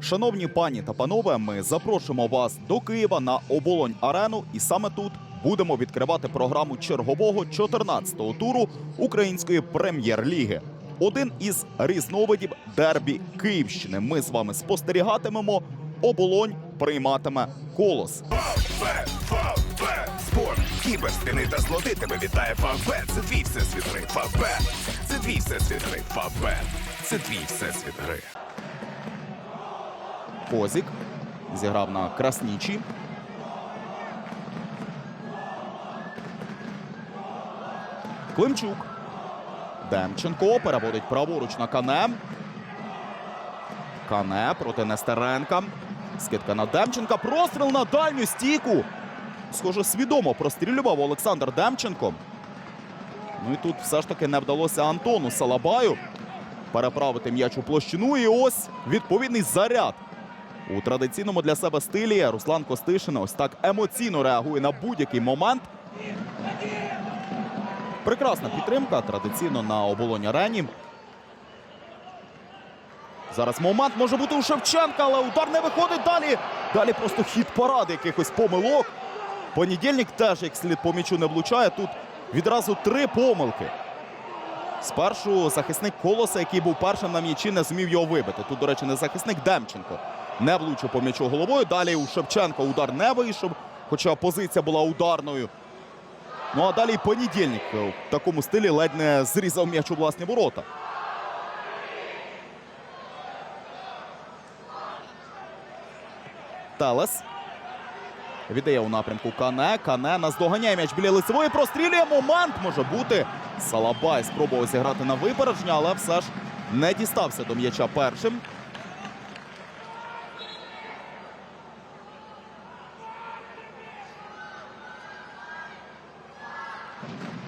Шановні пані та панове, ми запрошуємо вас до Києва на оболонь арену, і саме тут будемо відкривати програму чергового 14-го туру української прем'єр-ліги. Один із різновидів дербі Київщини. Ми з вами спостерігатимемо. Оболонь прийматиме колос. Спорт, кіберспіни та злоти тебе вітає Фавбет. Це твій всесвіт гри. Фавбет, це твій всесвіт гри. Фавбет, це твій всесвіт гри. Козік зіграв на Краснічі. Климчук. Демченко переводить праворуч на Кане. Кане проти Нестеренка. Скидка на Демченка. Простріл на дальню стійку. Схоже, свідомо прострілював Олександр Демченко. Ну і тут все ж таки не вдалося Антону Салабаю переправити м'яч у площину. І ось відповідний заряд. У традиційному для себе стилі Руслан Костишин ось так емоційно реагує на будь-який момент. Прекрасна підтримка традиційно на оболонь арені. Зараз момент може бути у Шевченка, але удар не виходить далі. Далі просто хід паради якихось помилок. Понедільник теж як слід по м'ячу не влучає. Тут відразу три помилки. Спершу захисник колоса, який був першим на м'ячі, не зумів його вибити. Тут, до речі, не захисник Демченко. Не влучив по м'ячу головою. Далі у Шевченка удар не вийшов, хоча позиція була ударною. Ну а далі понедільник в такому стилі ледь не зрізав м'яч у власні ворота. Телес. Віддає у напрямку Кане. Кане наздоганяє м'яч біля лицевої. Прострілює. Момент може бути. Салабай спробував зіграти на випередження, але все ж не дістався до м'яча першим.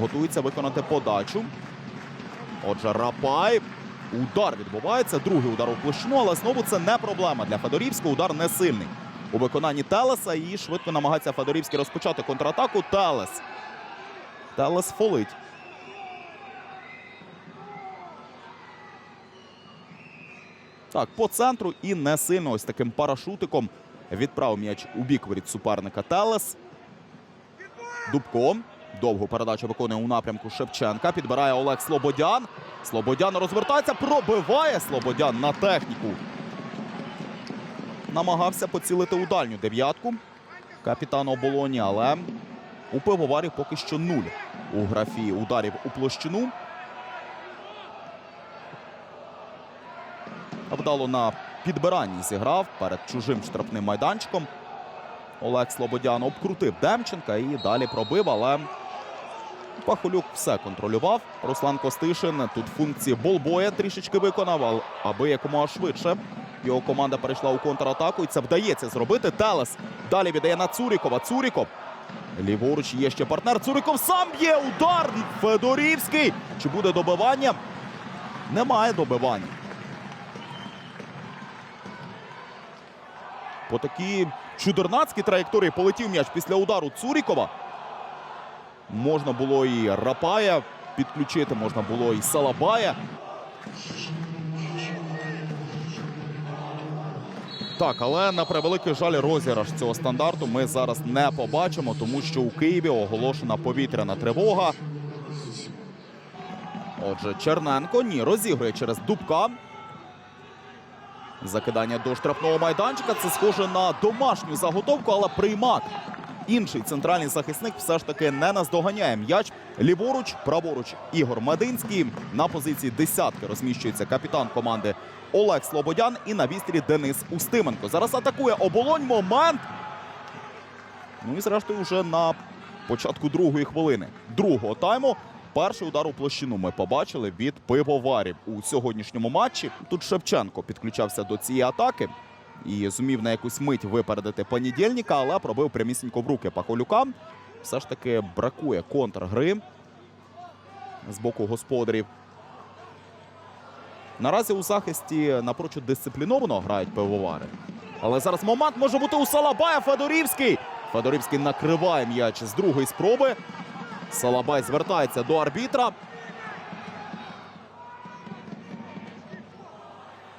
Готується виконати подачу. Отже, Рапай. Удар відбувається. Другий удар у площину, але знову це не проблема для Федорівського. Удар не сильний. У виконанні Телеса і швидко намагається Федорівський розпочати контратаку. Телес. Телес фолить. Так, по центру і не сильно ось таким парашутиком відправив м'яч у бік воріт суперника Телес. Дубко. Довгу передачу виконує у напрямку Шевченка. Підбирає Олег Слободян. Слободян розвертається, пробиває Слободян на техніку. Намагався поцілити у дальню дев'ятку. Капітан оболоні, але у пивоварів поки що нуль у графі ударів у площину. Вдало на підбиранні зіграв перед чужим штрафним майданчиком. Олег Слободян обкрутив Демченка і далі пробив, але Пахолюк все контролював. Руслан Костишин тут функції болбоя трішечки виконав, аби якомога швидше. Його команда перейшла у контратаку, і це вдається зробити. Телес далі віддає на Цурікова. Цуріков. Ліворуч є ще партнер. Цуріков сам б'є удар. Федорівський. Чи буде добивання? Немає добивання. По такій чудернацькій траєкторії полетів м'яч після удару Цурікова. Можна було і Рапая підключити, можна було і Салабая. Так, але на превеликий жаль, розіграш цього стандарту ми зараз не побачимо, тому що у Києві оголошена повітряна тривога. Отже, Черненко ні, розігрує через Дубка. Закидання до штрафного майданчика. Це схоже на домашню заготовку, але приймак. Інший центральний захисник все ж таки не наздоганяє м'яч. Ліворуч, праворуч Ігор Мединський. На позиції десятки розміщується капітан команди Олег Слободян і на вістрі Денис Устименко. Зараз атакує оболонь. Момент. Ну і зрештою, вже на початку другої хвилини другого тайму. Перший удар у площину ми побачили від пивоварів у сьогоднішньому матчі. Тут Шевченко підключався до цієї атаки і зумів на якусь мить випередити понедільника, але пробив прямісінько в руки Пахолюка. Все ж таки бракує контргри з боку господарів. Наразі у захисті напрочуд дисципліновано грають пивовари. Але зараз момент може бути у Салабая Федорівський. Федорівський накриває м'яч з другої спроби. Салабай звертається до арбітра.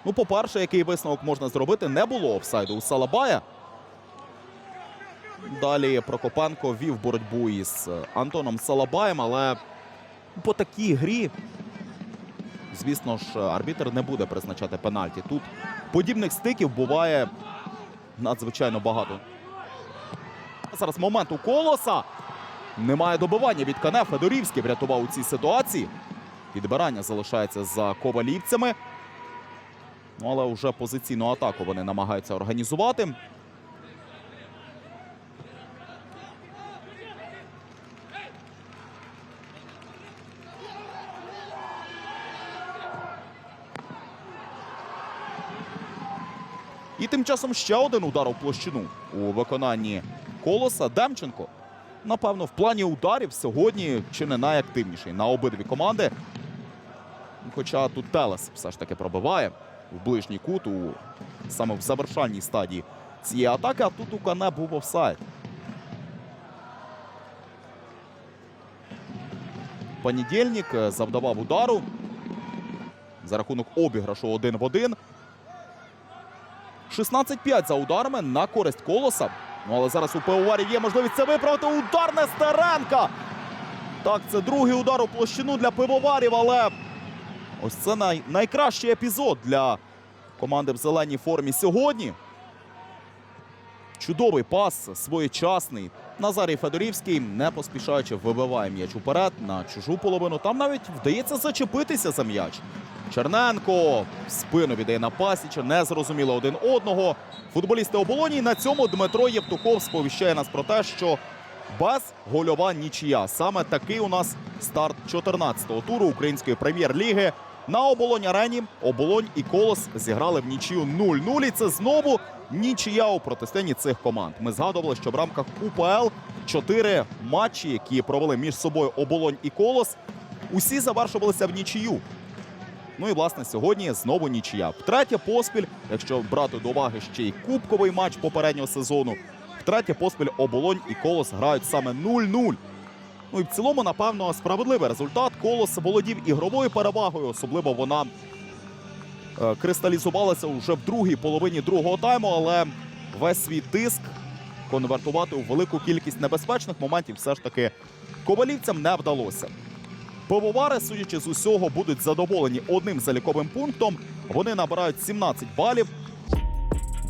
Ну, по-перше, який висновок можна зробити, не було офсайду у Салабая. Далі Прокопенко вів боротьбу із е, Антоном Салабаєм, але по такій грі, звісно ж, арбітр не буде призначати пенальті. Тут подібних стиків буває надзвичайно багато. Зараз момент у колоса. Немає добивання від Кане. Федорівський врятував у цій ситуації. Підбирання залишається за ковалівцями. Ну, але вже позиційну атаку вони намагаються організувати. І тим часом ще один удар у площину у виконанні колоса. Демченко, напевно, в плані ударів сьогодні чи не найактивніший на обидві команди. Хоча тут Телес все ж таки пробиває в ближній кут у саме в завершальній стадії цієї атаки, а тут у Кане був офсайд. Понедільник е, завдавав удару за рахунок обіграшу один в один. 16-5 за ударами на користь колоса. Ну, але зараз у пивоварів є можливість це виправити. Удар Нестеренка. Так, це другий удар у площину для пивоварів, але ось це най... найкращий епізод для команди в зеленій формі сьогодні. Чудовий пас, своєчасний. Назарій Федорівський, не поспішаючи, вибиває м'яч уперед на чужу половину. Там навіть вдається зачепитися за м'яч. Черненко спину віддає на пасіча, не зрозуміло один одного. Футболісти оболоні. На цьому Дмитро Євтухов сповіщає нас про те, що без гольова нічия. Саме такий у нас старт 14-го туру української прем'єр-ліги. На оболонь арені оболонь і колос зіграли в нічию 0-0. І це знову нічия у протистоянні цих команд. Ми згадували, що в рамках УПЛ чотири матчі, які провели між собою оболонь і колос, усі завершувалися в нічию. Ну і власне сьогодні знову нічия. Втретє поспіль, якщо брати до уваги ще й кубковий матч попереднього сезону. Втретє поспіль оболонь і колос грають саме 0-0. Ну і в цілому, напевно, справедливий результат. Колос володів ігровою перевагою, особливо вона е, кристалізувалася вже в другій половині другого тайму, але весь свій тиск конвертувати у велику кількість небезпечних моментів все ж таки ковалівцям не вдалося. Пивовари, судячи з усього, будуть задоволені одним заліковим пунктом. Вони набирають 17 балів.